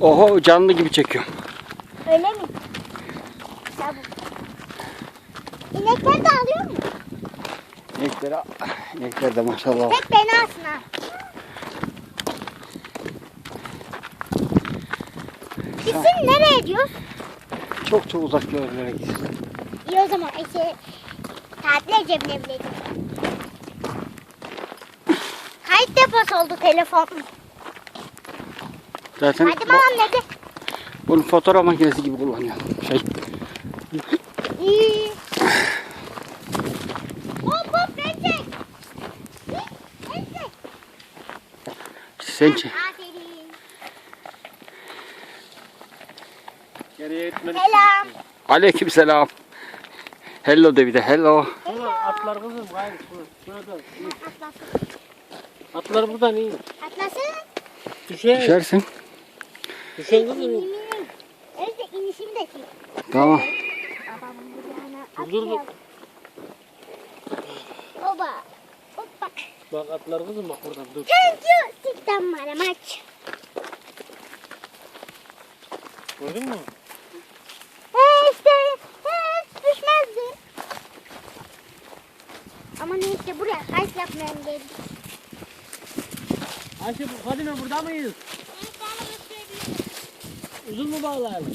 Oho canlı gibi çekiyorum. Öyle mi? Çabuk. İnekler de alıyor mu? İnekler, inekler de maşallah. Tek beni alsın ha. Bizim nereye gidiyoruz? Çok çok uzak yerlere gidiyor. İyi o zaman işte tatile cebine bile. Kayıt deposu oldu telefon. Zaten Hadi babam nerede? bunu fotoğraf makinesi gibi kullanıyorum. Şey. Hop hop ben çek. Ben çek. sen çek. Selam. Aleyküm selam. Hello de bir de hello. Ulan atlar kızım gayrı. Şurada. Atlar buradan iyi. Atlasın. Düşer. Düşersin. Düşen kızım. İneyim. Önce inişimi de çek. Tamam. Dur, dur. atlayalım. Oba. Hoppa. Bak atlar kızım bak buradan dur. Thank you. Tikten var maç. Gördün mü? He işte. He düşmezdi. Ama neyse buraya kaç yapmayan geldi. Ayşe Fadime burada mıyız? Uzun mu bağlayalım?